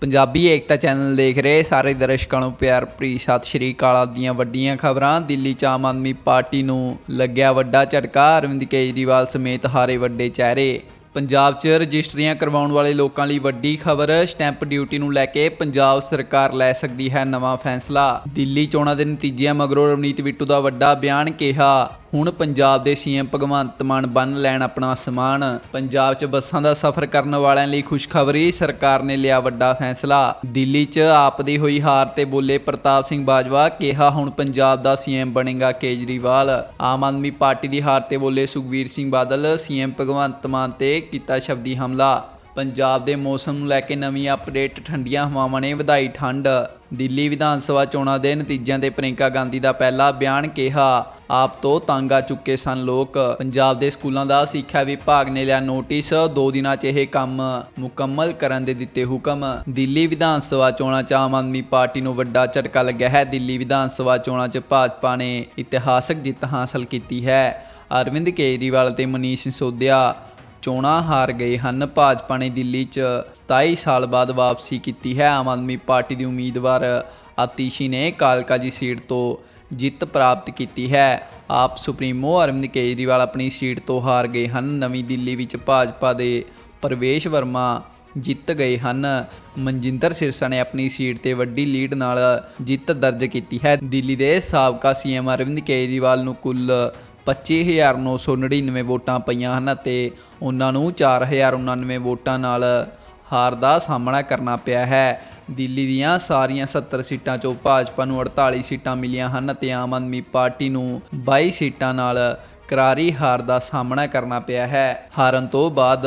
ਪੰਜਾਬੀ ਏਕਤਾ channel ਦੇਖ ਰਹੇ ਸਾਰੇ ਦਰਸ਼ਕਾਂ ਨੂੰ ਪਿਆਰ ਭਰੀ ਸਤਿ ਸ਼੍ਰੀ ਅਕਾਲ ਦੀਆਂ ਵੱਡੀਆਂ ਖਬਰਾਂ। ਦਿੱਲੀ ਚ ਆਮ ਆਦਮੀ ਪਾਰਟੀ ਨੂੰ ਲੱਗਿਆ ਵੱਡਾ ਝਟਕਾ, ਅਰਵਿੰਦ ਕੇਜਰੀਵਾਲ ਸਮੇਤ ਹਾਰੇ ਵੱਡੇ ਚਿਹਰੇ। ਪੰਜਾਬ 'ਚ ਰਜਿਸਟਰੀਆਂ ਕਰਵਾਉਣ ਵਾਲੇ ਲੋਕਾਂ ਲਈ ਵੱਡੀ ਖਬਰ, ਸਟੈਂਪ ਡਿਊਟੀ ਨੂੰ ਲੈ ਕੇ ਪੰਜਾਬ ਸਰਕਾਰ ਲੈ ਸਕਦੀ ਹੈ ਨਵਾਂ ਫੈਸਲਾ। ਦਿੱਲੀ ਚੋਣਾਂ ਦੇ ਨਤੀਜਿਆਂ ਮਗਰੋਂ ਰਵਨੀਤ ਬਿੱਟੂ ਦਾ ਵੱਡਾ ਬਿਆਨ ਕਿਹਾ ਹੁਣ ਪੰਜਾਬ ਦੇ ਸੀਐਮ ਭਗਵੰਤ ਮਾਨ ਬੰਨ ਲੈਣ ਆਪਣਾ ਸਮਾਨ। ਪੰਜਾਬ 'ਚ ਬੱਸਾਂ ਦਾ ਸਫ਼ਰ ਕਰਨ ਵਾਲਿਆਂ ਲਈ ਖੁਸ਼ਖਬਰੀ, ਸਰਕਾਰ ਨੇ ਲਿਆ ਵੱਡਾ ਫੈਸਲਾ। ਦਿੱਲੀ 'ਚ ਆਪ ਦੀ ਹੋਈ ਹਾਰ ਤੇ ਬੋਲੇ ਪ੍ਰਤਾਪ ਸਿੰਘ ਬਾਜਵਾ ਕਿਹਾ, ਹੁਣ ਪੰਜਾਬ ਦਾ ਸੀਐਮ ਬਣੇਗਾ ਕੇਜਰੀਵਾਲ। ਆਮ ਆਦਮੀ ਪਾਰਟੀ ਦੀ ਹਾਰ ਤੇ ਬੋਲੇ ਸੁਖਵੀਰ ਸਿੰਘ ਬਾਦਲ, ਸੀਐਮ ਭਗਵੰਤ ਮਾਨ ਤੇ ਕੀਤਾ ਸ਼ਬਦੀ ਹਮਲਾ। ਪੰਜਾਬ ਦੇ ਮੌਸਮ ਨੂੰ ਲੈ ਕੇ ਨਵੀਂ ਅਪਡੇਟ, ਠੰਡੀਆਂ ਹਵਾਵਾਂ ਨੇ ਵਧਾਈ ਠੰਡ। ਦਿੱਲੀ ਵਿਧਾਨ ਸਭਾ ਚੋਣਾਂ ਦੇ ਨਤੀਜਿਆਂ ਤੇ ਪ੍ਰਿੰਕਾ ਗਾਂਧੀ ਦਾ ਪਹਿਲਾ ਬਿਆਨ ਕਿਹਾ ਆਪ ਤੋਂ ਤੰਗ ਆ ਚੁੱਕੇ ਸਨ ਲੋਕ। ਪੰਜਾਬ ਦੇ ਸਕੂਲਾਂ ਦਾ ਸਿੱਖਿਆ ਵਿਭਾਗ ਨੇ ਲਿਆ ਨੋਟਿਸ। ਦੋ ਦਿਨਾਂ 'ਚ ਇਹ ਕੰਮ ਮੁਕੰਮਲ ਕਰਨ ਦੇ ਦਿੱਤੇ ਹੁਕਮ। ਦਿੱਲੀ ਵਿਧਾਨ ਸਭਾ ਚੋਣਾਂ 'ਚ ਆਮ ਆਦਮੀ ਪਾਰਟੀ ਨੂੰ ਵੱਡਾ ਝਟਕਾ ਲੱਗਿਆ ਹੈ। ਦਿੱਲੀ ਵਿਧਾਨ ਸਭਾ ਚੋਣਾਂ 'ਚ ਭਾਜਪਾ ਨੇ ਇਤਿਹਾਸਕ ਜਿੱਤ ਹਾਸਲ ਕੀਤੀ ਹੈ। ਅਰਵਿੰਦ ਕੇਜਰੀਵਾਲ ਤੇ ਮਨੀਸ਼ ਸਿਸੋਦੀਆ ਚੋਣਾਂ ਹਾਰ ਗਏ ਹਨ। ਭਾਜਪਾ ਨੇ ਦਿੱਲੀ 'ਚ 27 ਸਾਲ ਬਾਅਦ ਵਾਪਸੀ ਕੀਤੀ ਹੈ। ਆਮ ਆਦਮੀ ਪਾਰਟੀ ਦੀ ਉਮੀਦਵਾਰ ਆਤੀਸ਼ੀ ਨੇ ਕਾਲਕਾਜੀ ਸੀਟ ਤੋਂ ਜਿੱਤ ਪ੍ਰਾਪਤ ਕੀਤੀ ਹੈ। ਆਪ ਸੁਪਰੀਮੋ ਅਰਵਿੰਦ ਕੇਜਰੀਵਾਲ ਆਪਣੀ ਸੀਟ ਤੋਂ ਹਾਰ ਗਏ ਹਨ। ਨਵੀਂ ਦਿੱਲੀ ਵਿੱਚ ਭਾਜਪਾ ਦੇ ਪ੍ਰਵੇਸ਼ ਵਰਮਾ ਜਿੱਤ ਗਏ ਹਨ। ਮਨਜਿੰਦਰ ਸਿਰਸਾ ਨੇ ਆਪਣੀ ਸੀਟ ਤੇ ਵੱਡੀ ਲੀਡ ਨਾਲ ਜਿੱਤ ਦਰਜ ਕੀਤੀ ਹੈ। ਦਿੱਲੀ ਦੇ ਸਾਬਕਾ ਸੀਐਮ ਅਰਵਿੰਦ ਕੇਜਰੀਵਾਲ ਨੂੰ ਕੁੱਲ 25999 ਵੋਟਾਂ ਪਈਆਂ ਹਨ ਅਤੇ ਉਹਨਾਂ ਨੂੰ 4099 ਵੋਟਾਂ ਨਾਲ ਹਾਰ ਦਾ ਸਾਹਮਣਾ ਕਰਨਾ ਪਿਆ ਹੈ। ਦਿੱਲੀ ਦੀਆਂ ਸਾਰੀਆਂ 70 ਸੀਟਾਂ 'ਚੋਂ ਭਾਜਪਾ ਨੂੰ 48 ਸੀਟਾਂ ਮਿਲੀਆਂ ਹਨ ਅਤੇ ਆਮ ਆਦਮੀ ਪਾਰਟੀ ਨੂੰ 22 ਸੀਟਾਂ ਨਾਲ ਕਰਾਰੀ ਹਾਰ ਦਾ ਸਾਹਮਣਾ ਕਰਨਾ ਪਿਆ ਹੈ। ਹਾਰਨ ਤੋਂ ਬਾਅਦ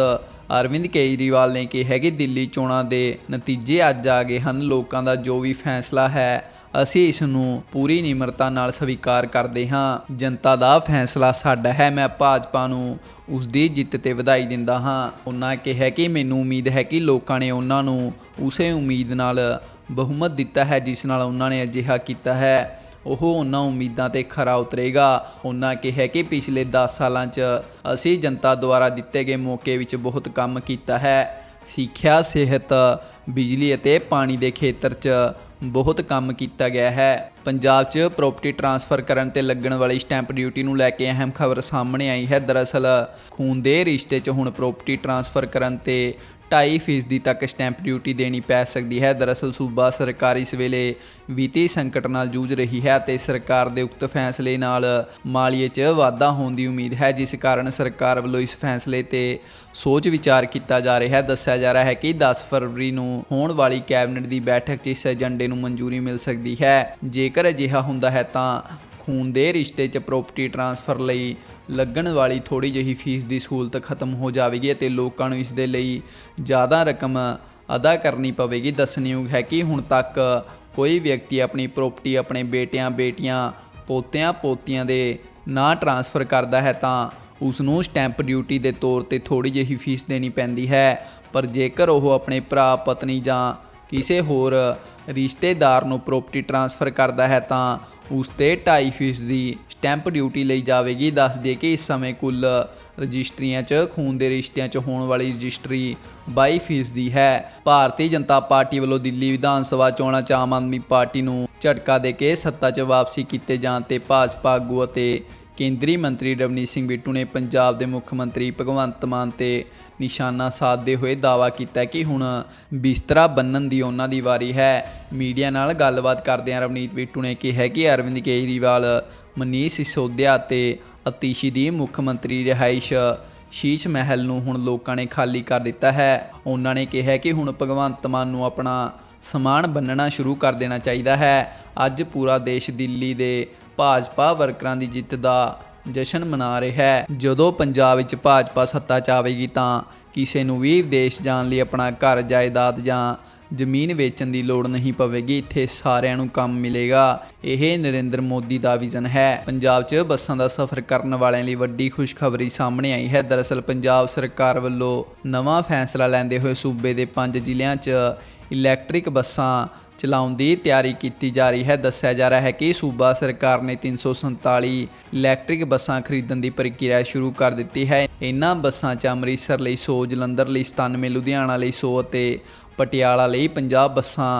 ਅਰਵਿੰਦ ਕੇਜਰੀਵਾਲ ਨੇ ਕਿਹਾ ਕਿ ਦਿੱਲੀ ਚੋਣਾਂ ਦੇ ਨਤੀਜੇ ਅੱਜ ਆ ਗਏ ਹਨ। ਲੋਕਾਂ ਦਾ ਜੋ ਵੀ ਫੈਸਲਾ ਹੈ ਅਸੀਂ ਇਸ ਨੂੰ ਪੂਰੀ ਨਿਮਰਤਾ ਨਾਲ ਸਵੀਕਾਰ ਕਰਦੇ ਹਾਂ। ਜਨਤਾ ਦਾ ਫੈਸਲਾ ਸਾਡਾ ਹੈ। ਮੈਂ ਭਾਜਪਾ ਨੂੰ ਉਸ ਦੀ ਜਿੱਤ ਤੇ ਵਧਾਈ ਦਿੰਦਾ ਹਾਂ। ਉਹਨਾਂ ਕਿਹਾ ਕਿ ਮੈਨੂੰ ਉਮੀਦ ਹੈ ਕਿ ਲੋਕਾਂ ਨੇ ਉਹਨਾਂ ਨੂੰ ਉਸੇ ਉਮੀਦ ਨਾਲ ਬਹੁਮਤ ਦਿੱਤਾ ਹੈ ਜਿਸ ਨਾਲ ਉਹਨਾਂ ਨੇ ਅਜਿਹਾ ਕੀਤਾ ਹੈ। ਉਹ ਉਹਨਾਂ ਉਮੀਦਾਂ ਤੇ ਖਰਾ ਉਤਰੇਗਾ। ਉਹਨਾਂ ਕਿਹਾ ਕਿ ਪਿਛਲੇ 10 ਸਾਲਾਂ 'ਚ ਅਸੀਂ ਜਨਤਾ ਦੁਆਰਾ ਦਿੱਤੇ ਗਏ ਮੌਕੇ ਵਿੱਚ ਬਹੁਤ ਕੰਮ ਕੀਤਾ ਹੈ। ਸਿੱਖਿਆ, ਸਿਹਤ, ਬਿਜਲੀ ਅਤੇ ਪਾਣੀ ਦੇ ਖੇਤਰ 'ਚ ਬਹੁਤ ਕੰਮ ਕੀਤਾ ਗਿਆ ਹੈ। ਪੰਜਾਬ 'ਚ ਪ੍ਰਾਪਰਟੀ ਟਰਾਂਸਫਰ ਕਰਨ ਤੇ ਲੱਗਣ ਵਾਲੀ ਸਟੈਂਪ ਡਿਊਟੀ ਨੂੰ ਲੈ ਕੇ ਅਹਿਮ ਖਬਰ ਸਾਹਮਣੇ ਆਈ ਹੈ। ਦਰਅਸਲ, ਖੂਨ ਦੇ ਰਿਸ਼ਤੇ 'ਚ ਹੁਣ ਪ੍ਰਾਪਰਟੀ ਟਰਾਂਸਫਰ ਕਰਨ ਤੇ 2.5% ਤੱਕ ਸਟੈਂਪ ਡਿਊਟੀ ਦੇਣੀ ਪੈ ਸਕਦੀ ਹੈ। ਦਰਅਸਲ ਸੂਬਾ ਸਰਕਾਰ ਇਸ ਵੇਲੇ ਵਿੱਤੀ ਸੰਕਟ ਨਾਲ ਜੂਝ ਰਹੀ ਹੈ ਅਤੇ ਸਰਕਾਰ ਦੇ ਉਕਤ ਫੈਸਲੇ ਨਾਲ ਮਾਲੀਏ 'ਚ ਵਾਧਾ ਹੋਣ ਦੀ ਉਮੀਦ ਹੈ, ਜਿਸ ਕਾਰਨ ਸਰਕਾਰ ਵੱਲੋਂ ਇਸ ਫੈਸਲੇ ਤੇ ਸੋਚ ਵਿਚਾਰ ਕੀਤਾ ਜਾ ਰਿਹਾ ਹੈ। ਦੱਸਿਆ ਜਾ ਰਿਹਾ ਹੈ ਕਿ 10 ਫਰਵਰੀ ਨੂੰ ਹੋਣ ਵਾਲੀ ਕੈਬਨਿਟ ਦੀ ਬੈਠਕ 'ਚ ਇਸ ਏਜੰਡੇ ਨੂੰ ਮਨਜ਼ੂਰੀ ਮਿਲ ਸਕਦੀ ਹੈ। ਜੇਕਰ ਅਜਿਹਾ ਹੁੰਦਾ ਹੈ ਤਾਂ ਖੂਨ ਦੇ ਰਿਸ਼ਤੇ 'ਚ ਪ੍ਰਾਪਰਟੀ ਟਰਾਂਸਫਰ ਲਈ ਲੱਗਣ ਵਾਲੀ ਥੋੜੀ ਜਿਹੀ ਫੀਸ ਦੀ ਸਹੂਲਤ ਖਤਮ ਹੋ ਜਾਵੇਗੀ ਅਤੇ ਲੋਕਾਂ ਨੂੰ ਇਸ ਦੇ ਲਈ ਜ਼ਿਆਦਾ ਰਕਮ ਅਦਾ ਕਰਨੀ ਪਵੇਗੀ। ਦੱਸਣਯੋਗ ਹੈ ਕਿ ਹੁਣ ਤੱਕ ਕੋਈ ਵਿਅਕਤੀ ਆਪਣੀ ਪ੍ਰਾਪਰਟੀ ਆਪਣੇ ਬੇਟਿਆਂ, ਬੇਟੀਆਂ, ਪੋਤਿਆਂ, ਪੋਤੀਆਂ ਦੇ ਨਾਂ ਟਰਾਂਸਫਰ ਕਰਦਾ ਹੈ ਤਾਂ ਉਸ ਨੂੰ ਸਟੈਂਪ ਡਿਊਟੀ ਦੇ ਤੌਰ ਤੇ ਥੋੜੀ ਜਿਹੀ ਫੀਸ ਦੇਣੀ ਪੈਂਦੀ ਹੈ। ਪਰ ਜੇਕਰ ਉਹ ਆਪਣੇ ਭਰਾ, ਪਤਨੀ ਜਾਂ ਕਿਸੇ ਹੋਰ ਰਿਸ਼ਤੇਦਾਰ ਨੂੰ ਪ੍ਰਾਪਰਟੀ ਟ੍ਰਾਂਸਫਰ ਕਰਦਾ ਹੈ ਤਾਂ ਉਸ ਤੇ 2.5 ਫੀਸ ਦੀ ਸਟੈਂਪ ਡਿਊਟੀ ਲਈ ਜਾਵੇਗੀ। ਦੱਸ ਦਈਏ ਕਿ ਇਸ ਸਮੇਂ ਕੁੱਲ ਰਜਿਸਟਰੀਆਂ 'ਚ, ਖੂਨ ਦੇ ਰਿਸ਼ਤਿਆਂ 'ਚ ਹੋਣ ਵਾਲੀ ਰਜਿਸਟਰੀ 22 ਫੀਸ ਦੀ ਹੈ। ਭਾਰਤੀ ਜਨਤਾ ਪਾਰਟੀ ਵੱਲੋਂ ਦਿੱਲੀ ਵਿਧਾਨ ਸਭਾ ਚੋਣਾਂ 'ਚ ਆਮ ਆਦਮੀ ਪਾਰਟੀ ਨੂੰ ਝਟਕਾ ਦੇ ਕੇ ਸੱਤਾ 'ਚ ਵਾਪਸੀ ਕੀਤੇ ਜਾਣ ਤੇ ਭਾਜਪਾ ਆਗੂ ਅਤੇ ਕੇਂਦਰੀ ਮੰਤਰੀ ਰਵਨੀਤ ਸਿੰਘ ਬਿੱਟੂ ਨੇ ਪੰਜਾਬ ਦੇ ਮੁੱਖ ਮੰਤਰੀ ਭਗਵੰਤ ਮਾਨ ਤੇ ਨਿਸ਼ਾਨਾ ਸਾਧਦੇ ਹੋਏ ਦਾਅਵਾ ਕੀਤਾ ਕਿ ਹੁਣ ਬਿਸਤਰਾ ਬੰਨਣ ਦੀ ਉਹਨਾਂ ਦੀ ਵਾਰੀ ਹੈ। ਮੀਡੀਆ ਨਾਲ ਗੱਲਬਾਤ ਕਰਦਿਆਂ ਰਵਨੀਤ ਬਿੱਟੂ ਨੇ ਕਿਹਾ ਕਿ ਅਰਵਿੰਦ ਕੇਜਰੀਵਾਲ, ਮਨੀਸ਼ ਸਿਸੋਦੀਆ ਅਤੇ ਅਤੀਸ਼ੀ ਦੀ ਮੁੱਖ ਮੰਤਰੀ ਰਿਹਾਇਸ਼ ਸ਼ੀਸ਼ ਮਹਿਲ ਨੂੰ ਹੁਣ ਲੋਕਾਂ ਨੇ ਖਾਲੀ ਕਰ ਦਿੱਤਾ ਹੈ। ਉਹਨਾਂ ਨੇ ਕਿਹਾ ਕਿ ਹੁਣ ਭਗਵੰਤ ਮਾਨ ਨੂੰ ਆਪਣਾ ਸਮਾਨ ਬੰਨਣਾ ਸ਼ੁਰੂ ਕਰ ਦੇਣਾ ਚਾਹੀਦਾ ਹੈ। ਅੱਜ ਪੂਰਾ ਦੇਸ਼ ਦਿੱਲੀ ਦੇ ਭਾਜਪਾ ਵਰਕਰਾਂ ਦੀ ਜਿੱਤ ਦਾ ਜਸ਼ਨ ਮਨਾ ਰਿਹਾ ਹੈ। ਜਦੋਂ ਪੰਜਾਬ ਵਿੱਚ ਭਾਜਪਾ ਸੱਤਾ 'ਚ ਆਵੇਗੀ ਤਾਂ ਕਿਸੇ ਨੂੰ ਵੀ ਵਿਦੇਸ਼ ਜਾਣ ਲਈ ਆਪਣਾ ਘਰ, ਜਾਇਦਾਦ ਜਾਂ ਜ਼ਮੀਨ ਵੇਚਣ ਦੀ ਲੋੜ ਨਹੀਂ ਪਵੇਗੀ। ਇੱਥੇ ਸਾਰਿਆਂ ਨੂੰ ਕੰਮ ਮਿਲੇਗਾ। ਇਹ ਨਰਿੰਦਰ ਮੋਦੀ ਦਾ ਵਿਜ਼ਨ ਹੈ। ਪੰਜਾਬ 'ਚ ਬੱਸਾਂ ਦਾ ਸਫ਼ਰ ਕਰਨ ਵਾਲਿਆਂ ਲਈ ਵੱਡੀ ਖੁਸ਼ਖਬਰੀ ਸਾਹਮਣੇ ਆਈ ਹੈ। ਦਰਅਸਲ ਪੰਜਾਬ ਸਰਕਾਰ ਵੱਲੋਂ ਨਵਾਂ ਫੈਸਲਾ ਲੈਂਦੇ ਹੋਏ ਸੂਬੇ ਦੇ ਪੰਜ ਜ਼ਿਲ੍ਹਿਆਂ 'ਚ ਇਲੈਕਟ੍ਰਿਕ ਬੱਸਾਂ ਚਲਾਉਣ ਦੀ ਤਿਆਰੀ ਕੀਤੀ ਜਾ ਰਹੀ ਹੈ। ਦੱਸਿਆ ਜਾ ਰਿਹਾ ਹੈ ਕਿ ਸੂਬਾ ਸਰਕਾਰ ਨੇ 347 ਇਲੈਕਟ੍ਰਿਕ ਬੱਸਾਂ ਖਰੀਦਣ ਦੀ ਪ੍ਰਕਿਰਿਆ ਸ਼ੁਰੂ ਕਰ ਦਿੱਤੀ ਹੈ। ਇਹਨਾਂ ਬੱਸਾਂ 'ਚ ਅੰਮ੍ਰਿਤਸਰ ਲਈ 100 ਜਲੰਧਰ ਲਈ 97 ਲੁਧਿਆਣਾ ਲਈ 100 ਅਤੇ ਪਟਿਆਲਾ ਲਈ 50 ਬੱਸਾਂ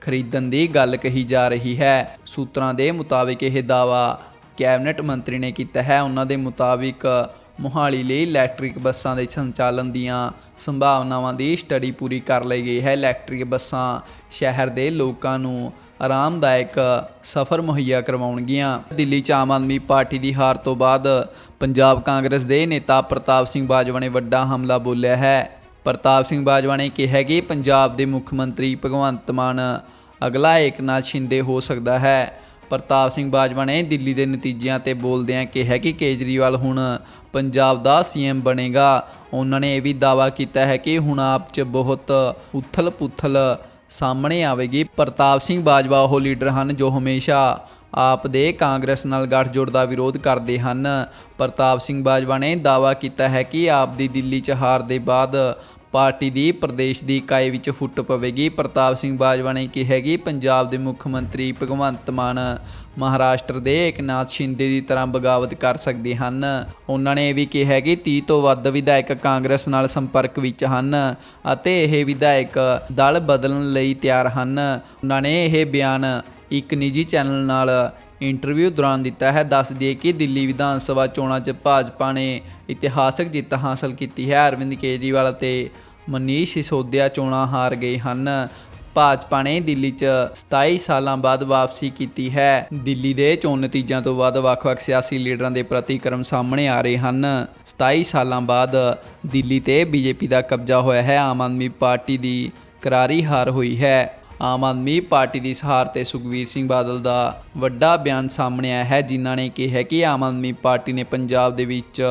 ਖਰੀਦਣ ਦੀ ਗੱਲ ਕਹੀ ਜਾ ਰਹੀ ਹੈ। ਸੂਤਰਾਂ ਦੇ ਮੁਤਾਬਿਕ ਇਹ ਦਾਵਾ ਕੈਬਨਿਟ ਮੰਤਰੀ ਨੇ ਕੀਤਾ ਹੈ। ਉਹਨਾਂ ਦੇ ਮੁਤਾਬਿਕ ਮੋਹਾਲੀ ਲਈ ਇਲੈਕਟ੍ਰਿਕ ਬੱਸਾਂ ਦੇ ਸੰਚਾਲਨ ਦੀਆਂ ਸੰਭਾਵਨਾਵਾਂ ਦੀ ਸਟੱਡੀ ਪੂਰੀ ਕਰ ਲਈ ਗਈ ਹੈ। ਇਲੈਕਟ੍ਰਿਕ ਬੱਸਾਂ ਸ਼ਹਿਰ ਦੇ ਲੋਕਾਂ ਨੂੰ ਆਰਾਮਦਾਇਕ ਸਫ਼ਰ ਮੁਹੱਈਆ ਕਰਵਾਉਣਗੀਆਂ। ਦਿੱਲੀ 'ਚ ਆਮ ਆਦਮੀ ਪਾਰਟੀ ਦੀ ਹਾਰ ਤੋਂ ਬਾਅਦ ਪੰਜਾਬ ਕਾਂਗਰਸ ਦੇ ਨੇਤਾ ਪ੍ਰਤਾਪ ਸਿੰਘ ਬਾਜਵਾ ਨੇ ਵੱਡਾ ਹਮਲਾ ਬੋਲਿਆ ਹੈ। ਪ੍ਰਤਾਪ ਸਿੰਘ ਬਾਜਵਾ ਨੇ ਕਿਹਾ ਕਿ ਪੰਜਾਬ ਦੇ ਮੁੱਖ ਮੰਤਰੀ ਭਗਵੰਤ ਮਾਨ ਅਗਲਾ ਏਕਨਾਥ ਸ਼ਿੰਦੇ ਹੋ ਸਕਦਾ ਹੈ। ਪ੍ਰਤਾਪ ਸਿੰਘ ਬਾਜਵਾ ਨੇ ਦਿੱਲੀ ਦੇ ਨਤੀਜਿਆਂ ਤੇ ਬੋਲਦਿਆਂ ਕਿਹਾ ਕਿ ਕੇਜਰੀਵਾਲ ਹੁਣ ਪੰਜਾਬ ਦਾ ਸੀਐਮ ਬਣੇਗਾ। ਉਹਨਾਂ ਨੇ ਇਹ ਵੀ ਦਾਅਵਾ ਕੀਤਾ ਹੈ ਕਿ ਹੁਣ ਆਪ 'ਚ ਬਹੁਤ ਉਥਲ-ਪੁਥਲ ਸਾਹਮਣੇ ਆਵੇਗੀ। ਪ੍ਰਤਾਪ ਸਿੰਘ ਬਾਜਵਾ ਉਹ ਲੀਡਰ ਹਨ ਜੋ ਹਮੇਸ਼ਾ ਆਪ ਦੇ ਕਾਂਗਰਸ ਨਾਲ ਗੱਠਜੋੜ ਦਾ ਵਿਰੋਧ ਕਰਦੇ ਹਨ। ਪ੍ਰਤਾਪ ਸਿੰਘ ਬਾਜਵਾ ਨੇ ਦਾਅਵਾ ਕੀਤਾ ਹੈ ਕਿ ਆਪ ਦੀ ਦਿੱਲੀ 'ਚ ਹਾਰ ਦੇ ਬਾਅਦ ਪਾਰਟੀ ਦੀ, ਪ੍ਰਦੇਸ਼ ਦੀ ਇਕਾਈ ਵਿੱਚ ਫੁੱਟ ਪਵੇਗੀ। ਪ੍ਰਤਾਪ ਸਿੰਘ ਬਾਜਵਾ ਨੇ ਕਿਹਾ ਕਿ ਪੰਜਾਬ ਦੇ ਮੁੱਖ ਮੰਤਰੀ ਭਗਵੰਤ ਮਾਨ ਮਹਾਰਾਸ਼ਟਰ ਦੇ ਏਕਨਾਥ ਸ਼ਿੰਦੇ ਦੀ ਤਰ੍ਹਾਂ ਬਗਾਵਤ ਕਰ ਸਕਦੇ ਹਨ। ਉਹਨਾਂ ਨੇ ਇਹ ਵੀ ਕਿਹਾ ਕਿ 30 ਤੋਂ ਵੱਧ ਵਿਧਾਇਕ ਕਾਂਗਰਸ ਨਾਲ ਸੰਪਰਕ ਵਿੱਚ ਹਨ ਅਤੇ ਇਹ ਵਿਧਾਇਕ ਦਲ ਬਦਲਣ ਲਈ ਤਿਆਰ ਹਨ। ਉਹਨਾਂ ਨੇ ਇਹ ਬਿਆਨ ਇੱਕ ਨਿੱਜੀ ਚੈਨਲ ਨਾਲ ਇੰਟਰਵਿਊ ਦੌਰਾਨ ਦਿੱਤਾ ਹੈ। ਦੱਸ ਦਈਏ ਕਿ ਦਿੱਲੀ ਵਿਧਾਨ ਸਭਾ ਚੋਣਾਂ 'ਚ ਭਾਜਪਾ ਨੇ ਇਤਿਹਾਸਕ ਜਿੱਤ ਹਾਸਲ ਕੀਤੀ ਹੈ। ਅਰਵਿੰਦ ਕੇਜਰੀਵਾਲ ਅਤੇ ਮਨੀਸ਼ ਸਿਸੋਦੀਆ ਚੋਣਾਂ ਹਾਰ ਗਏ ਹਨ। ਭਾਜਪਾ ਨੇ ਦਿੱਲੀ 'ਚ 27 ਸਾਲਾਂ ਬਾਅਦ ਵਾਪਸੀ ਕੀਤੀ ਹੈ। ਦਿੱਲੀ ਦੇ ਚੋਣ ਨਤੀਜਿਆਂ ਤੋਂ ਬਾਅਦ ਵੱਖ-ਵੱਖ ਸਿਆਸੀ ਲੀਡਰਾਂ ਦੇ ਪ੍ਰਤੀਕਰਮ ਸਾਹਮਣੇ ਆ ਰਹੇ ਹਨ। 27 ਸਾਲਾਂ ਬਾਅਦ ਦਿੱਲੀ ਤੇ ਬੀਜੇਪੀ ਦਾ ਕਬਜ਼ਾ ਹੋਇਆ ਹੈ। ਆਮ ਆਦਮੀ ਪਾਰਟੀ ਦੀ ਕਰਾਰੀ ਹਾਰ ਹੋਈ ਹੈ। ਆਮ ਆਦਮੀ ਪਾਰਟੀ ਦੀ ਸਹਾਰ ਤੇ ਸੁਖਵੀਰ ਸਿੰਘ ਬਾਦਲ ਦਾ ਵੱਡਾ ਬਿਆਨ ਸਾਹਮਣੇ ਆਇਆ ਹੈ, ਜਿਨ੍ਹਾਂ ਨੇ ਕਿਹਾ ਕਿ ਆਮ ਆਦਮੀ ਪਾਰਟੀ ਨੇ ਪੰਜਾਬ ਦੇ ਵਿੱਚ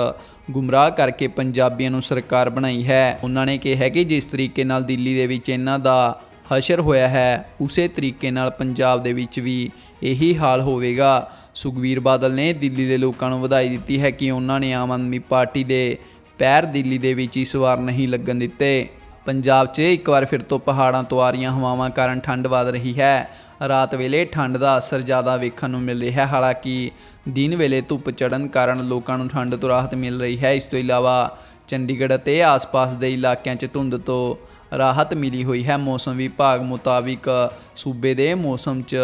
ਗੁੰਮਰਾਹ ਕਰਕੇ ਪੰਜਾਬੀਆਂ ਨੂੰ ਸਰਕਾਰ ਬਣਾਈ ਹੈ। ਉਹਨਾਂ ਨੇ ਕਿਹਾ ਕਿ ਜਿਸ ਤਰੀਕੇ ਨਾਲ ਦਿੱਲੀ ਦੇ ਵਿੱਚ ਇਹਨਾਂ ਦਾ ਹਸ਼ਰ ਹੋਇਆ ਹੈ, ਉਸੇ ਤਰੀਕੇ ਨਾਲ ਪੰਜਾਬ ਦੇ ਵਿੱਚ ਵੀ ਇਹੀ ਹਾਲ ਹੋਵੇਗਾ। ਸੁਖਵੀਰ ਬਾਦਲ ਨੇ ਦਿੱਲੀ ਦੇ ਲੋਕਾਂ ਨੂੰ ਵਧਾਈ ਦਿੱਤੀ ਹੈ ਕਿ ਉਹਨਾਂ ਨੇ ਆਮ ਆਦਮੀ ਪਾਰਟੀ ਦੇ ਪੈਰ ਦਿੱਲੀ ਦੇ ਵਿੱਚ ਇਸ ਵਾਰ ਨਹੀਂ ਲੱਗਣ ਦਿੱਤੇ। ਪੰਜਾਬ 'ਚ ਇੱਕ ਵਾਰ ਫਿਰ ਤੋਂ ਪਹਾੜਾਂ ਤੋਂ ਆ ਰਹੀਆਂ ਹਵਾਵਾਂ ਕਾਰਨ ਠੰਡ ਵਧ ਰਹੀ ਹੈ। ਰਾਤ ਵੇਲੇ ਠੰਡ ਦਾ ਅਸਰ ਜ਼ਿਆਦਾ ਵੇਖਣ ਨੂੰ ਮਿਲ ਰਿਹਾ ਹੈ। ਹਾਲਾਂਕਿ ਦਿਨ ਵੇਲੇ ਧੁੱਪ ਚੜਨ ਕਾਰਨ ਲੋਕਾਂ ਨੂੰ ਠੰਡ ਤੋਂ ਰਾਹਤ ਮਿਲ ਰਹੀ ਹੈ। ਇਸ ਤੋਂ ਇਲਾਵਾ ਚੰਡੀਗੜ੍ਹ ਅਤੇ ਆਸ-ਪਾਸ ਦੇ ਇਲਾਕਿਆਂ 'ਚ ਧੁੰਦ ਤੋਂ ਰਾਹਤ ਮਿਲੀ ਹੋਈ ਹੈ। ਮੌਸਮ ਵਿਭਾਗ ਮੁਤਾਬਿਕ ਸੂਬੇ ਦੇ ਮੌਸਮ 'ਚ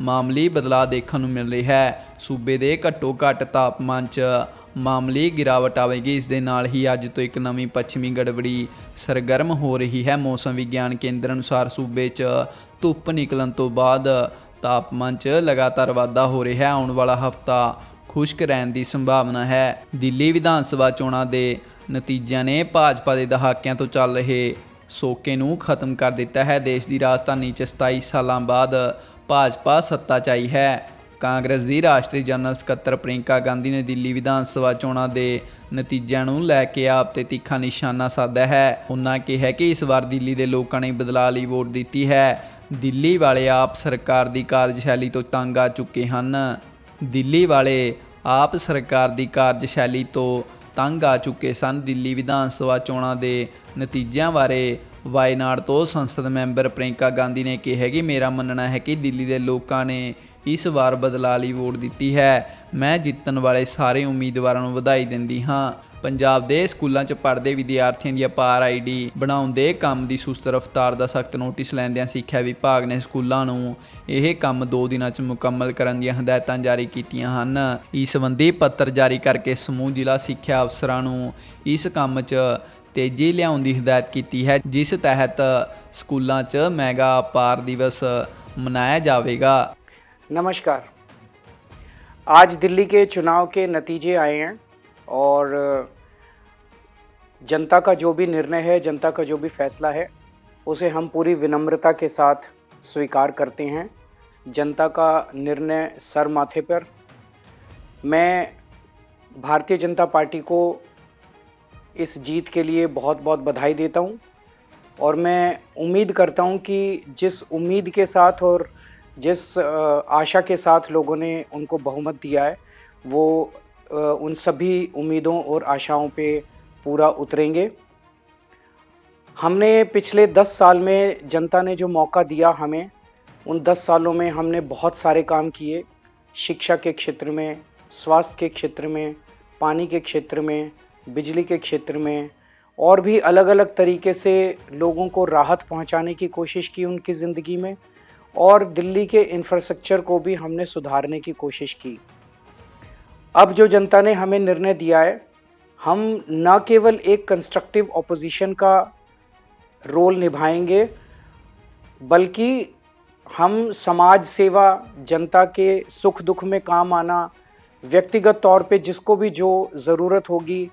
ਮਾਮੂਲੀ ਬਦਲਾਅ ਦੇਖਣ ਨੂੰ ਮਿਲ ਰਿਹਾ ਹੈ। ਸੂਬੇ ਦੇ ਘੱਟੋ ਘੱਟ ਤਾਪਮਾਨ 'ਚ ਮਾਮੂਲੀ ਗਿਰਾਵਟ ਆਵੇਗੀ। ਇਸ ਦੇ ਨਾਲ ਹੀ ਅੱਜ ਤੋਂ ਇੱਕ ਨਵੀਂ ਪੱਛਮੀ ਗੜਬੜੀ ਸਰਗਰਮ ਹੋ ਰਹੀ ਹੈ। ਮੌਸਮ ਵਿਗਿਆਨ ਕੇਂਦਰ ਅਨੁਸਾਰ ਸੂਬੇ 'ਚ ਧੁੱਪ ਨਿਕਲਣ ਤੋਂ ਬਾਅਦ ਤਾਪਮਾਨ 'ਚ ਲਗਾਤਾਰ ਵਾਧਾ ਹੋ ਰਿਹਾ ਹੈ। ਆਉਣ ਵਾਲਾ ਹਫਤਾ ਖੁਸ਼ਕ ਰਹਿਣ ਦੀ ਸੰਭਾਵਨਾ ਹੈ। ਦਿੱਲੀ ਵਿਧਾਨ ਸਭਾ ਚੋਣਾਂ ਦੇ ਨਤੀਜਿਆਂ ਨੇ ਭਾਜਪਾ ਦੇ ਦਹਾਕਿਆਂ ਤੋਂ ਚੱਲ ਰਹੇ ਸੋਕੇ ਨੂੰ ਖਤਮ ਕਰ ਦਿੱਤਾ ਹੈ। ਦੇਸ਼ ਦੀ ਰਾਜਧਾਨੀ 'ਚ 27 ਸਾਲਾਂ ਬਾਅਦ ਭਾਜਪਾ ਸੱਤਾ 'ਚ ਆਈ ਹੈ। ਕਾਂਗਰਸ ਦੀ ਰਾਸ਼ਟਰੀ ਜਨਰਲ ਸਕੱਤਰ ਪ੍ਰਿੰਕਾ ਗਾਂਧੀ ਨੇ ਦਿੱਲੀ ਵਿਧਾਨ ਸਭਾ ਚੋਣਾਂ ਦੇ ਨਤੀਜਿਆਂ ਨੂੰ ਲੈ ਕੇ ਆਪ ਤੇ ਤਿੱਖਾ ਨਿਸ਼ਾਨਾ ਸਾਧਿਆ ਹੈ। ਉਹਨਾਂ ਕਿਹਾ ਕਿ ਇਸ ਵਾਰ ਦਿੱਲੀ ਦੇ ਲੋਕਾਂ ਨੇ ਬਦਲਾਅ ਲਈ ਵੋਟ ਦਿੱਤੀ ਹੈ। ਦਿੱਲੀ ਵਾਲੇ ਆਪ ਸਰਕਾਰ ਦੀ ਕਾਰਜਸ਼ੈਲੀ ਤੋਂ ਤੰਗ ਆ ਚੁੱਕੇ ਹਨ। ਦਿੱਲੀ ਵਾਲੇ ਆਪ ਸਰਕਾਰ ਦੀ ਕਾਰਜਸ਼ੈਲੀ ਤੋਂ ਤੰਗ ਆ ਚੁੱਕੇ ਸਨ। ਦਿੱਲੀ ਵਿਧਾਨ ਸਭਾ ਚੋਣਾਂ ਦੇ ਨਤੀਜਿਆਂ ਬਾਰੇ ਵਾਇਨਾਡ ਤੋਂ ਸੰਸਦ ਮੈਂਬਰ ਪ੍ਰਿੰਕਾ ਗਾਂਧੀ ਨੇ ਕਿਹਾ ਕਿ ਮੇਰਾ ਮੰਨਣਾ ਹੈ ਕਿ ਦਿੱਲੀ ਦੇ ਲੋਕਾਂ ਨੇ ਇਸ ਵਾਰ ਬਦਲਾਅ ਲਈ ਵੋਟ ਦਿੱਤੀ ਹੈ। ਮੈਂ ਜਿੱਤਣ ਵਾਲੇ ਸਾਰੇ ਉਮੀਦਵਾਰਾਂ ਨੂੰ ਵਧਾਈ ਦਿੰਦੀ ਹਾਂ। ਪੰਜਾਬ ਦੇ ਸਕੂਲਾਂ 'ਚ ਪੜ੍ਹਦੇ ਵਿਦਿਆਰਥੀਆਂ ਦੀ ਅਪਾਰ ਆਈਡੀ ਬਣਾਉਣ ਦੇ ਕੰਮ ਦੀ ਸੁਸਤ ਰਫ਼ਤਾਰ ਦਾ ਸਖਤ ਨੋਟਿਸ ਲੈਂਦਿਆਂ ਸਿੱਖਿਆ ਵਿਭਾਗ ਨੇ ਸਕੂਲਾਂ ਨੂੰ ਇਹ ਕੰਮ 2 ਦਿਨਾਂ 'ਚ ਮੁਕੰਮਲ ਕਰਨ ਦੀਆਂ ਹਦਾਇਤਾਂ ਜਾਰੀ ਕੀਤੀਆਂ ਹਨ। ਇਸ ਸੰਬੰਧੀ ਪੱਤਰ ਜਾਰੀ ਕਰਕੇ ਸਮੂਹ ਜ਼ਿਲ੍ਹਾ ਸਿੱਖਿਆ ਅਫਸਰਾਂ ਨੂੰ ਇਸ ਕੰਮ 'ਚ ਤੇਜ਼ੀ ਲਿਆਉਣ ਦੀ ਹਦਾਇਤ ਕੀਤੀ ਹੈ, ਜਿਸ ਤਹਿਤ ਸਕੂਲਾਂ 'ਚ ਮੈਗਾ ਅਪਾਰ ਦਿਵਸ ਮਨਾਇਆ ਜਾਵੇਗਾ। नमस्कार। आज दिल्ली के चुनाव के नतीजे आए हैं और, जनता का जो भी निर्णय है, जनता का जो भी फैसला है, उसे हम पूरी विनम्रता के साथ स्वीकार करते हैं। जनता का निर्णय सर माथे पर। मैं भारतीय जनता पार्टी को इस जीत के लिए बहुत बहुत बधाई देता हूँ और मैं उम्मीद करता हूँ कि जिस उम्मीद के साथ और जिस आशा के साथ लोगों ने उनको बहुमत दिया है, वो उन सभी उम्मीदों और आशाओं पे पूरा उतरेंगे। हमने पिछले दस साल में जनता ने जो मौका दिया हमें, उन दस सालों में हमने बहुत सारे काम किए। शिक्षा के क्षेत्र में, स्वास्थ्य के क्षेत्र में, पानी के क्षेत्र में, बिजली के क्षेत्र में, और भी अलग अलग तरीके से लोगों को राहत पहुँचाने की कोशिश की उनकी ज़िंदगी में। और दिल्ली के इंफ्रास्ट्रक्चर को भी हमने सुधारने की कोशिश की। अब जो जनता ने हमें निर्णय दिया है, हम न केवल एक कंस्ट्रक्टिव ऑपोजिशन का रोल निभाएँगे, बल्कि हम समाज सेवा, जनता के सुख दुख में काम आना, व्यक्तिगत तौर पे जिसको भी जो ज़रूरत होगी,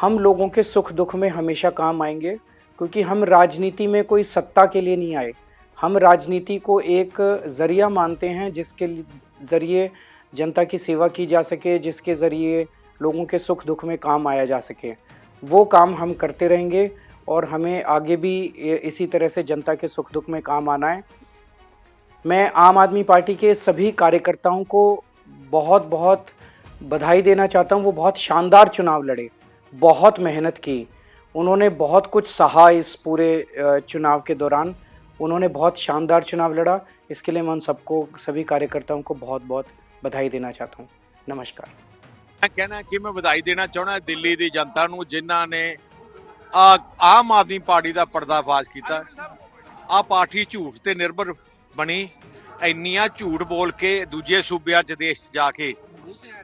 हम लोगों के सुख दुख में हमेशा काम आएँगे, क्योंकि हम राजनीति में कोई सत्ता के लिए नहीं आए। हम राजनीति को एक ज़रिया मानते हैं, जिसके ज़रिए जनता की सेवा की जा सके, जिसके ज़रिए लोगों के सुख दुख में काम आया जा सके। वो काम हम करते रहेंगे और हमें आगे भी इसी तरह से जनता के सुख दुख में काम आना है। मैं आम आदमी पार्टी के सभी कार्यकर्ताओं को बहुत बहुत बधाई देना चाहता हूँ। वो बहुत शानदार चुनाव लड़े, बहुत मेहनत की। उन्होंने बहुत कुछ सहा इस पूरे चुनाव के दौरान। उन्होंने बहुत शानदार चुनाव लड़ा इसके लिए मैं उन सबको सभी कार्यकर्ताओं को बहुत बहुत बधाई देना चाहता हूँ नमस्कार ਮੈਂ ਕਹਿਣਾ ਕਿ ਮੈਂ ਵਧਾਈ ਦੇਣਾ ਚਾਹਣਾ ਦਿੱਲੀ ਦੀ ਜਨਤਾ ਨੂੰ ਜਿਨ੍ਹਾਂ ਨੇ ਆ ਆਮ ਆਦਮੀ ਪਾਰਟੀ ਦਾ ਪਰਦਾਫਾਸ਼ ਕੀਤਾ ਆ ਪਾਰਟੀ ਝੂਠ ਤੇ ਨਿਰਭਰ ਬਣੀ ਇੰਨੀਆਂ ਝੂਠ ਬੋਲ ਕੇ ਦੂਜੇ ਸੂਬਿਆਂ 'ਚ ਦੇਸ਼ 'ਚ ਜਾ ਕੇ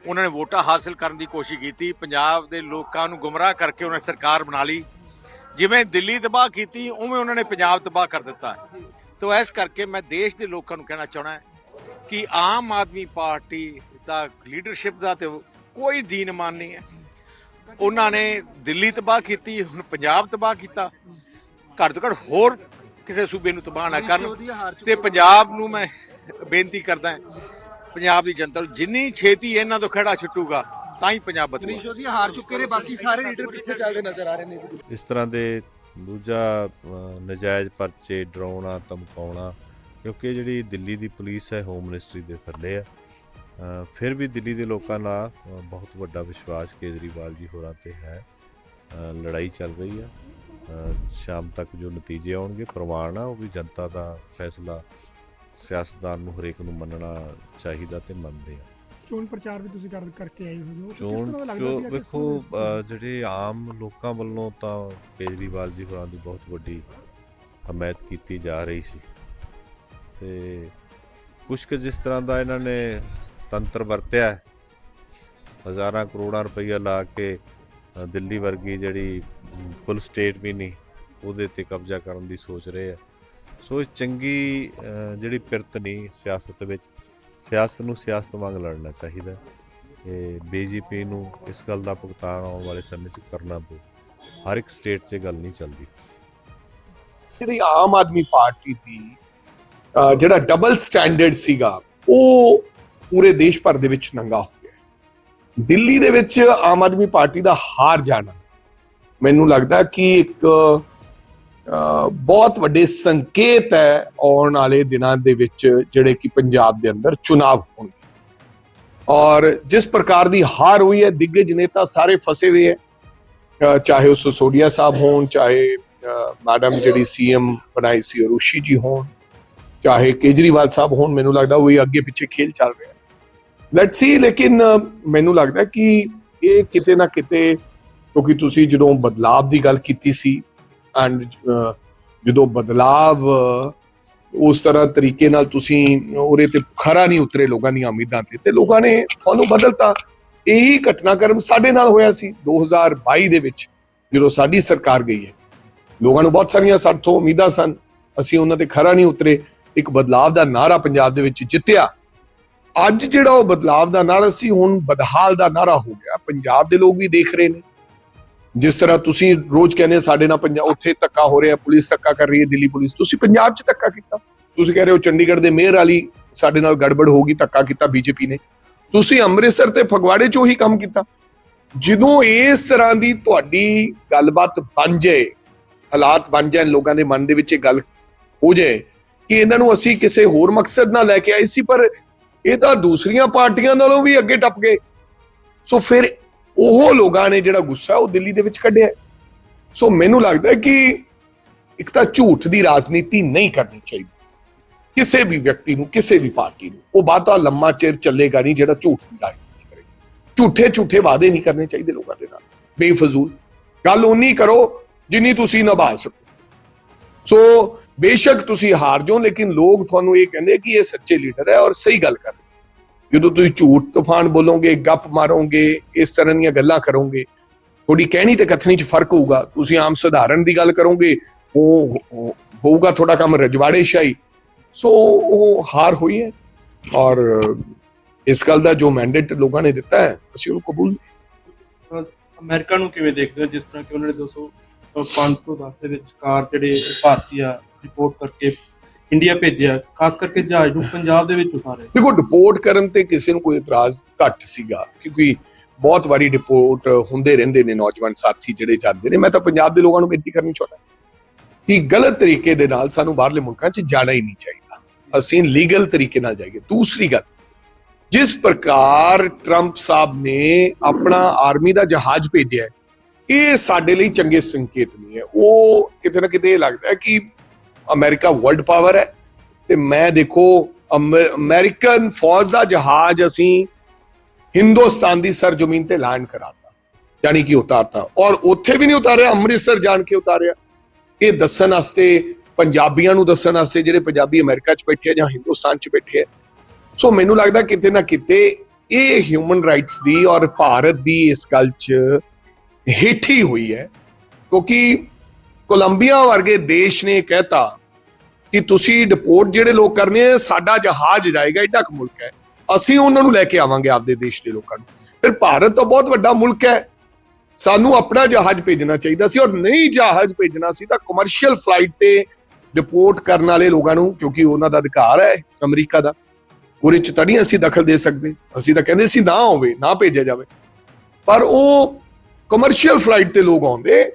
ਉਹਨਾਂ ਨੇ ਵੋਟਾਂ ਹਾਸਲ ਕਰਨ ਦੀ ਕੋਸ਼ਿਸ਼ ਕੀਤੀ ਪੰਜਾਬ ਦੇ ਲੋਕਾਂ ਨੂੰ ਗੁੰਮਰਾਹ ਕਰਕੇ ਉਹਨਾਂ ਨੇ ਸਰਕਾਰ ਬਣਾ ਲਈ ਜਿਵੇਂ ਦਿੱਲੀ ਤਬਾਹ ਕੀਤੀ, ਉਵੇਂ ਉਹਨਾਂ ਨੇ ਪੰਜਾਬ ਤਬਾਹ ਕਰ ਦਿੱਤਾ। ਤੋ ਇਸ ਕਰਕੇ ਮੈਂ ਦੇਸ਼ ਦੇ ਲੋਕਾਂ ਨੂੰ ਕਹਿਣਾ ਚਾਹਣਾ ਕਿ ਆਮ ਆਦਮੀ ਪਾਰਟੀ ਦਾ ਲੀਡਰਸ਼ਿਪ ਦਾ ਤੇ ਕੋਈ ਦੀਨਮਾਨ ਨਹੀਂ ਹੈ। ਉਹਨਾਂ ਨੇ ਦਿੱਲੀ ਤਬਾਹ ਕੀਤੀ, ਹੁਣ ਪੰਜਾਬ ਤਬਾਹ ਕੀਤਾ। ਘੱਟ ਤੋਂ ਘੱਟ ਹੋਰ ਕਿਸੇ ਸੂਬੇ ਨੂੰ ਤਬਾਹ ਨਾ ਕਰਨ। ਤੇ ਪੰਜਾਬ ਨੂੰ ਮੈਂ ਬੇਨਤੀ ਕਰਦਾ ਪੰਜਾਬ ਦੀ ਜਨਤਾ ਨੂੰ ਜਿੰਨੀ ਛੇਤੀ ਇਹਨਾਂ ਤੋਂ ਖੜਾ ਛੁੱਟੂਗਾ ਤਾਂ ਹੀ ਪੰਜਾਬ ਬਦਲੇਗਾ ਮਨੀਸ਼ ਜੀ ਹਾਰ ਚੁੱਕੇ ਨੇ ਬਾਕੀ ਸਾਰੇ ਲੀਡਰ ਪਿੱਛੇ ਚੱਲਦੇ ਨਜ਼ਰ ਆ ਰਹੇ ਨੇ ਇਸ ਤਰ੍ਹਾਂ ਦੇ ਦੂਜਾ ਨਜਾਇਜ਼ ਪਰਚੇ ਡਰਾਉਣਾ ਧਮਕਾਉਣਾ ਕਿਉਂਕਿ ਜਿਹੜੀ ਦਿੱਲੀ ਦੀ ਪੁਲਿਸ ਹੈ ਹੋਮ ਮਿਨਿਸਟਰੀ ਦੇ ਥੱਲੇ ਅਹ, ਫਿਰ ਵੀ ਦਿੱਲੀ ਦੇ ਲੋਕਾਂ ਨਾਲ ਅਹ, ਬਹੁਤ ਵੱਡਾ ਵਿਸ਼ਵਾਸ ਕੇਜਰੀਵਾਲ ਜੀ ਹੋਰਾਂ ਤੇ ਹੈ। ਲੜਾਈ ਚੱਲ ਰਹੀ ਹੈ ਅਹ, ਸ਼ਾਮ ਤੱਕ ਜੋ ਨਤੀਜੇ ਆਉਣਗੇ ਪ੍ਰਵਾਨ ਆ ਉਹ ਵੀ ਜਨਤਾ ਦਾ ਫੈਸਲਾ ਸਿਆਸਤਦਾਨ ਨੂੰ ਹਰੇਕ ਨੂੰ ਮੰਨਣਾ ਚਾਹੀਦਾ ਤੇ ਮੰਨਦੇ ਆ। ਚੋਣ ਪ੍ਰਚਾਰ ਵੀ ਤੁਸੀਂ ਕਰ ਕਰਕੇ ਆਏ ਹੋ। ਕਿਸ ਤਰ੍ਹਾਂ ਦਾ ਲੱਗਦਾ ਸੀ ਵੇਖੋ ਜਿਹੜੇ ਆਮ ਲੋਕਾਂ ਵੱਲੋਂ ਤਾਂ ਕੇਜਰੀਵਾਲ ਜੀ ਹੋਰਾਂ ਦੀ ਬਹੁਤ ਵੱਡੀ ਹਮਾਇਤ ਕੀਤੀ ਜਾ ਰਹੀ ਸੀ। ਤੇ ਕੁਛ ਕੁ ਜਿਸ ਤਰ੍ਹਾਂ ਦਾ ਇਹਨਾਂ ਨੇ ਤੰਤਰ ਵਰਤਿਆ ਹਜ਼ਾਰਾਂ ਕਰੋੜਾਂ ਰੁਪਈਆ ਲਾ ਕੇ ਦਿੱਲੀ ਵਰਗੀ ਜਿਹੜੀ ਫੁੱਲ ਸਟੇਟ ਵੀ ਨਹੀਂ ਉਹਦੇ ਤੇ ਕਬਜ਼ਾ ਕਰਨ ਦੀ ਸੋਚ ਰਹੇ ਆ। ਸੋ ਇਹ ਚੰਗੀ ਜਿਹੜੀ ਪਿਰਤ ਨਹੀਂ ਸਿਆਸਤ ਵਿੱਚ ਸਿਆਸਤ ਨੂੰ ਸਿਆਸਤ ਵਾਂਗ ਲੜਨਾ ਚਾਹੀਦਾ ਹੈ। ਇਹ ਬੀਜੇਪੀ ਨੂੰ ਇਸ ਗੱਲ ਦਾ ਭੁਗਤਾਨ ਆਉਣ ਵਾਲੇ ਸਮੇਂ 'ਚ ਕਰਨਾ ਪਊ। ਹਰ ਇੱਕ ਸਟੇਟ 'ਚ ਇਹ ਗੱਲ ਨਹੀਂ ਚੱਲਦੀ। ਜਿਹੜੀ ਆਮ ਆਦਮੀ ਪਾਰਟੀ ਦੀ ਜਿਹੜਾ ਡਬਲ ਸਟੈਂਡਰਡ ਸੀਗਾ, ਉਹ ਪੂਰੇ ਦੇਸ਼ ਭਰ ਦੇ ਵਿੱਚ ਨੰਗਾ ਹੋ ਗਿਆ। ਦਿੱਲੀ ਦੇ ਵਿੱਚ ਆਮ ਆਦਮੀ ਪਾਰਟੀ ਦਾ ਹਾਰ ਜਾਣਾ, ਮੈਨੂੰ ਲੱਗਦਾ ਕਿ ਇੱਕ ਬਹੁਤ ਵੱਡੇ ਸੰਕੇਤ ਹੈ ਆਉਣ ਵਾਲੇ ਦਿਨਾਂ ਦੇ ਵਿੱਚ ਜਿਹੜੇ ਕਿ ਪੰਜਾਬ ਦੇ ਅੰਦਰ ਚੁਣਾਵ ਹੋਣਗੇ। ਔਰ ਜਿਸ ਪ੍ਰਕਾਰ ਦੀ ਹਾਰ ਹੋਈ ਹੈ, ਦਿੱਗਜ ਨੇਤਾ ਸਾਰੇ ਫਸੇ ਹੋਏ ਹੈ। ਚਾਹੇ ਉਹ ਸੋਸੋਡੀਆ ਸਾਹਿਬ ਹੋਣ, ਚਾਹੇ ਮੈਡਮ ਜਿਹੜੀ ਸੀਐਮ ਬਣਾਈ ਸੀ ਅਰੁਸ਼ੀ ਜੀ ਹੋਣ, ਚਾਹੇ ਕੇਜਰੀਵਾਲ ਸਾਹਿਬ ਹੋਣ, ਮੈਨੂੰ ਲੱਗਦਾ ਉਹ ਹੀ ਅੱਗੇ ਪਿੱਛੇ ਖੇਲ ਚੱਲ ਰਿਹਾ ਲੈਟਸ ਸੀ ਲੇਕਿਨ ਮੈਨੂੰ ਲੱਗਦਾ ਕਿ ਇਹ ਕਿਤੇ ਨਾ ਕਿਤੇ, ਕਿਉਂਕਿ ਤੁਸੀਂ ਜਦੋਂ ਬਦਲਾਵ ਦੀ ਗੱਲ ਕੀਤੀ ਸੀ ਐਂਡ uh, ਜਦੋਂ ਬਦਲਾਵ, ਉਸ ਤਰ੍ਹਾਂ ਤਰੀਕੇ ਨਾਲ ਤੁਸੀਂ ਉਹਦੇ ਤੇ ਖਰਾ ਨਹੀਂ ਉਤਰੇ ਲੋਕਾਂ ਦੀਆਂ ਉਮੀਦਾਂ ਤੇ ਤੇ ਲੋਕਾਂ ਨੇ ਤੁਹਾਨੂੰ ਬਦਲਤਾ। ਇਹੀ ਘਟਨਾਕ੍ਰਮ ਸਾਡੇ ਨਾਲ ਹੋਇਆ ਸੀ 2022 ਦੇ ਵਿੱਚ, ਜਦੋਂ ਸਾਡੀ ਸਰਕਾਰ ਗਈ ਹੈ। ਲੋਕਾਂ ਨੂੰ ਬਹੁਤ ਸਾਰੀਆਂ ਸਾਡੇ ਉਮੀਦਾਂ ਸਨ, ਅਸੀਂ ਉਹਨਾਂ ਤੇ ਖਰਾ ਨਹੀਂ ਉਤਰੇ। ਇੱਕ ਬਦਲਾਵ ਦਾ ਨਾਰਾ ਪੰਜਾਬ ਦੇ ਵਿੱਚ ਜਿੱਤਿਆ। ਅੱਜ ਜਿਹੜਾ ਉਹ ਬਦਲਾਵ ਦਾ ਨਾਰਾ ਸੀ, ਹੁਣ ਬਦਹਾਲ ਦਾ ਨਾਰਾ ਹੋ ਗਿਆ। ਪੰਜਾਬ ਦੇ ਲੋਕ ਵੀ ਦੇਖ ਰਹੇ ਨੇ। ਜਿਸ ਤਰ੍ਹਾਂ ਤੁਸੀਂ ਰੋਜ਼ ਕਹਿੰਦੇ ਸਾਡੇ ਨਾਲ ਪੰਜਾਬ ਉੱਥੇ ਧੱਕਾ ਹੋ ਰਿਹਾ, ਪੁਲਿਸ ਧੱਕਾ ਕਰ ਰਹੀ ਹੈ, ਦਿੱਲੀ ਪੁਲਿਸ। ਤੁਸੀਂ ਪੰਜਾਬ 'ਚ ਧੱਕਾ ਕੀਤਾ। ਤੁਸੀਂ ਕਹਿ ਰਹੇ ਹੋ ਚੰਡੀਗੜ੍ਹ ਦੇ ਮੇਅਰ ਵਾਲੀ ਸਾਡੇ ਨਾਲ ਗੜਬੜ ਹੋ ਗਈ, ਧੱਕਾ ਕੀਤਾ ਬੀਜੇਪੀ ਨੇ। ਤੁਸੀਂ ਅੰਮ੍ਰਿਤਸਰ ਤੇ ਫਗਵਾੜੇ 'ਚ ਉਹੀ ਕੰਮ ਕੀਤਾ। ਜਦੋਂ ਇਸ ਤਰ੍ਹਾਂ ਦੀ ਤੁਹਾਡੀ ਗੱਲਬਾਤ ਬਣ ਜਾਏ, ਹਾਲਾਤ ਬਣ ਜਾਣ, ਲੋਕਾਂ ਦੇ ਮਨ ਦੇ ਵਿੱਚ ਇਹ ਗੱਲ ਹੋ ਜਾਏ, ਕਿ ਇਹਨਾਂ ਨੂੰ ਅਸੀਂ ਕਿਸੇ ਹੋਰ ਮਕਸਦ ਨਾਲ ਲੈ ਕੇ ਆਏ ਸੀ, ਪਰ ਇਹ ਤਾਂ ਦੂਸਰੀਆਂ ਪਾਰਟੀਆਂ ਨਾਲੋਂ ਵੀ ਅੱਗੇ ਟੱਪ ਗਏ। ਸੋ ਫਿਰ ਉਹ ਲੋਕਾਂ ਨੇ ਜਿਹੜਾ ਗੁੱਸਾ ਉਹ ਦਿੱਲੀ ਦੇ ਵਿੱਚ ਕੱਢਿਆ ਸੋ ਮੈਨੂੰ ਲੱਗਦਾ ਕਿ ਇੱਕ ਤਾਂ ਝੂਠ ਦੀ ਰਾਜਨੀਤੀ ਨਹੀਂ ਕਰਨੀ ਚਾਹੀਦੀ। ਕਿਸੇ ਵੀ ਵਿਅਕਤੀ ਨੂੰ, ਕਿਸੇ ਵੀ ਪਾਰਟੀ ਨੂੰ। ਉਹ ਬਾਤਾਂ ਲੰਮਾ ਚਿਰ ਚੱਲੇਗਾ ਨਹੀਂ ਜਿਹੜਾ ਝੂਠ ਦੀ ਰਾਜਨੀਤੀ ਕਰੇ। ਝੂਠੇ ਝੂਠੇ ਵਾਅਦੇ ਨਹੀਂ ਕਰਨੇ ਚਾਹੀਦੇ ਲੋਕਾਂ ਦੇ ਨਾਲ। ਬੇਫਜ਼ੂਲ। ਗੱਲ ਉਨੀ ਕਰੋ ਜਿੰਨੀ ਤੁਸੀਂ ਨਿਭਾ ਸਕੋ। ਸੋ ਬੇਸ਼ੱਕ ਤੁਸੀਂ ਹਾਰ ਜਾਓ, ਲੇਕਿਨ ਲੋਕ ਤੁਹਾਨੂੰ ਇਹ ਕਹਿੰਦੇ ਕਿ ਇਹ ਸੱਚੇ ਲੀਡਰ ਹੈ ਔਰ ਸਹੀ ਗੱਲ ਕਰ ਰਹੇ ਜਦੋਂ ਤੁਸੀਂ ਝੂਠ ਤੂਫਾਨ ਬੋਲੋਗੇ, ਗੱਪ ਮਾਰੋਗੇ, ਇਸ ਤਰ੍ਹਾਂ ਦੀਆਂ ਗੱਲਾਂ ਕਰੋਗੇ ਥੋੜੀ ਕਹਿਣੀ ਤੇ ਕਥਨੀ 'ਚ ਫ਼ਰਕ ਹੋਊਗਾ। ਤੁਸੀਂ ਆਮ ਸਧਾਰਨ ਦੀ ਗੱਲ ਕਰੋਗੇ, ਉਹ ਹੋਊਗਾ ਥੋੜਾ ਕੰਮ ਰਜਵਾੜੇ ਸ਼ਾਹੀ। ਸੋ ਉਹ ਹਾਰ ਹੋਈ ਹੈ। ਔਰ ਇਸ ਗੱਲ ਦਾ ਜੋ ਮੈਂਡੇਟ ਲੋਕਾਂ ਨੇ ਦਿੱਤਾ ਹੈ, ਅਸੀਂ ਉਹਨੂੰ ਕਬੂਲ ਅਮਰੀਕਾ ਨੂੰ ਕਿਵੇਂ ਦੇਖਦੇ ਹੋ, ਜਿਸ ਤਰ੍ਹਾਂ ਕਿ ਉਹਨਾਂ ਨੇ 205 ਤੋਂ 10 ਦੇ ਵਿਚਕਾਰ ਜਿਹੜੇ ਭਾਰਤੀ ਆ ਰਿਪੋਰਟ ਕਰਕੇ ਇੰਡੀਆ ਭੇਜਿਆ, ਖਾਸ ਕਰਕੇ ਜਹਾਜ਼ ਨੂੰ ਪੰਜਾਬ ਦੇ ਵਿੱਚ ਉਤਾਰੇ ਦੇਖੋ ਡਿਪੋਰਟ ਕਰਨ ਤੇ ਕਿਸੇ ਨੂੰ ਕੋਈ ਇਤਰਾਜ਼ ਘੱਟ ਸੀਗਾ, ਕਿਉਂਕਿ ਬਹੁਤ ਵਾਰੀ ਡਿਪੋਰਟ ਹੁੰਦੇ ਰਹਿੰਦੇ ਨੇ ਨੌਜਵਾਨ ਸਾਥੀ ਜਿਹੜੇ ਜਾਂਦੇ ਨੇ। ਮੈਂ ਤਾਂ ਪੰਜਾਬ ਦੇ ਲੋਕਾਂ ਨੂੰ ਬੇਨਤੀ ਕਰਨੀ ਚਾਹੁੰਦਾ ਕਿ ਗਲਤ ਤਰੀਕੇ ਦੇ ਨਾਲ ਸਾਨੂੰ ਬਾਹਰਲੇ ਮੁਲਕਾਂ 'ਚ ਜਾਣਾ ਹੀ ਨਹੀਂ ਚਾਹੀਦਾ। ਅਸੀਂ ਲੀਗਲ ਤਰੀਕੇ ਨਾਲ ਜਾਈਏ। ਦੂਸਰੀ ਗੱਲ, ਜਿਸ ਪ੍ਰਕਾਰ ਟਰੰਪ ਸਾਹਿਬ ਨੇ ਆਪਣਾ ਆਰਮੀ ਦਾ ਜਹਾਜ਼ ਭੇਜਿਆ, ਇਹ ਸਾਡੇ ਲਈ ਚੰਗੇ ਸੰਕੇਤ ਨਹੀਂ ਹੈ। ਉਹ ਕਿਤੇ ਨਾ ਕਿਤੇ ਇਹ ਲੱਗਦਾ ਹੈ ਕਿ ਅਮਰੀਕਾ ਵਰਲਡ ਪਾਵਰ ਹੈ ਤੇ ਮੈਂ ਦੇਖੋ, ਅਮਰ- ਅਮਰੀਕਨ ਫੌਜ ਦਾ ਜਹਾਜ਼ ਅਸੀਂ ਹਿੰਦੁਸਤਾਨ ਦੀ ਸਰਜ਼ਮੀਨ ਤੇ ਲੈਂਡ ਕਰਾਤਾ ਯਾਨੀ ਕਿ ਉਤਾਰਤਾ। ਔਰ ਉੱਥੇ ਵੀ ਨਹੀਂ ਉਤਾਰਿਆ, ਅੰਮ੍ਰਿਤਸਰ ਜਾਣ ਕੇ ਉਤਾਰਿਆ। ਇਹ ਦੱਸਣ ਵਾਸਤੇ, ਪੰਜਾਬੀਆਂ ਨੂੰ ਦੱਸਣ ਵਾਸਤੇ ਜਿਹੜੇ ਪੰਜਾਬੀ ਅਮਰੀਕਾ 'ਚ ਬੈਠੇ ਆ ਜਾਂ ਹਿੰਦੁਸਤਾਨ 'ਚ ਬੈਠੇ ਆ। ਸੋ ਮੈਨੂੰ ਲੱਗਦਾ ਕਿਤੇ ਨਾ ਕਿਤੇ ਇਹ ਹਿਊਮਨ ਰਾਈਟਸ ਦੀ ਔਰ ਭਾਰਤ ਦੀ ਇਸ ਗੱਲ 'ਚ ਹੇਠੀ ਹੋਈ ਹੈ। ਕਿਉਂਕਿ ਕੋਲੰਬੀਆ ਵਰਗੇ ਦੇਸ਼ ਨੇ ਕਹਿਤਾ ਕਿ ਤੁਸੀਂ ਡਿਪੋਰਟ ਜਿਹੜੇ ਲੋਕ ਕਰਨੇ ਆ, ਸਾਡਾ ਜਹਾਜ਼ ਜਾਏਗਾ ਇੱਡਾ ਕੁ ਮੁਲਕ ਹੈ। ਅਸੀਂ ਉਹਨਾਂ ਨੂੰ ਲੈ ਕੇ ਆਵਾਂਗੇ ਆਪਦੇ ਦੇਸ਼ ਦੇ ਲੋਕਾਂ ਨੂੰ। ਫਿਰ ਭਾਰਤ ਤਾਂ ਬਹੁਤ ਵੱਡਾ ਮੁਲਕ ਹੈ। ਸਾਨੂੰ ਆਪਣਾ ਜਹਾਜ਼ ਭੇਜਣਾ ਚਾਹੀਦਾ ਸੀ ਔਰ ਨਹੀਂ ਜਹਾਜ਼ ਭੇਜਣਾ ਸੀ ਤਾਂ ਕਮਰਸ਼ੀਅਲ ਫਲਾਈਟ ਤੇ ਡਿਪੋਰਟ ਕਰਨ ਵਾਲੇ ਲੋਕਾਂ ਨੂੰ, ਕਿਉਂਕਿ ਉਹਨਾਂ ਦਾ ਅਧਿਕਾਰ ਹੈ ਅਮਰੀਕਾ ਦਾ, ਉਹਦੇ ਚ ਤਾਂ ਨਹੀਂ ਅਸੀਂ ਦਖਲ ਦੇ ਸਕਦੇ। ਅਸੀਂ ਤਾਂ ਕਹਿੰਦੇ ਸੀ ਨਾ ਹੋਵੇ, ਨਾ ਭੇਜਿਆ ਜਾਵੇ। ਪਰ ਉਹ ਕਮਰਸ਼ੀਅਲ ਫਲਾਈਟ ਤੇ ਲੋਕ ਆਉਂਦੇ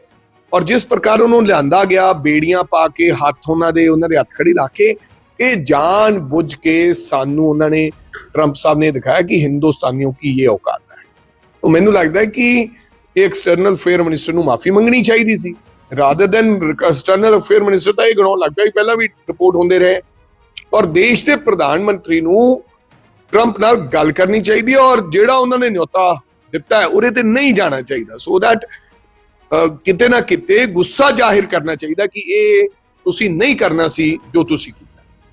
ਔਰ ਜਿਸ ਪ੍ਰਕਾਰ ਉਹਨੂੰ ਲਿਆਂਦਾ ਗਿਆ, ਬੇੜੀਆਂ ਪਾ ਕੇ, ਹੱਥ ਉਹਨਾਂ ਦੇ ਉਹਨਾਂ ਦੇ ਹੱਥ ਖੜੀ ਲਾ ਕੇ, ਇਹ ਜਾਣ ਬੁੱਝ ਕੇ ਸਾਨੂੰ ਉਹਨਾਂ ਨੇ, ਟਰੰਪ ਸਾਹਿਬ ਨੇ ਦਿਖਾਇਆ ਕਿ ਹਿੰਦੁਸਤਾਨੀਆਂ ਕੀ ਇਹ ਔਕਾਤ ਹੈ। ਤਾਂ ਮੈਨੂੰ ਲੱਗਦਾ ਹੈ ਕਿ ਇਹ ਐਕਸਟਰਨਲ ਅਫੇਅਰ ਮਿਨਿਸਟਰ ਨੂੰ ਮਾਫੀ ਮੰਗਣੀ ਚਾਹੀਦੀ ਸੀ। Rather than external affair minister ਤਾਂ ਇਹ ਗਣਾਉਣ ਲੱਗ ਪਿਆ ਪਹਿਲਾਂ ਵੀ ਰਿਪੋਰਟ ਹੁੰਦੇ ਰਹੇ। ਔਰ ਦੇਸ਼ ਦੇ ਪ੍ਰਧਾਨ ਮੰਤਰੀ ਨੂੰ ਟਰੰਪ ਨਾਲ ਗੱਲ ਕਰਨੀ ਚਾਹੀਦੀ ਹੈ ਔਰ ਜਿਹੜਾ ਉਹਨਾਂ ਨੇ ਨਿਯੋਤਾ ਦਿੱਤਾ ਹੈ, ਉਹਦੇ ਤੇ ਨਹੀਂ ਜਾਣਾ ਚਾਹੀਦਾ। ਸੋ ਦੈਟ ਕਿਤੇ ਨਾ ਕਿਤੇ ਗੁੱਸਾ ਜ਼ਾਹਿਰ ਕਰਨਾ ਚਾਹੀਦਾ ਕਿ ਇਹ ਤੁਸੀਂ ਨਹੀਂ ਕਰਨਾ ਸੀ ਜੋ ਤੁਸੀਂ ਕੀਤਾ।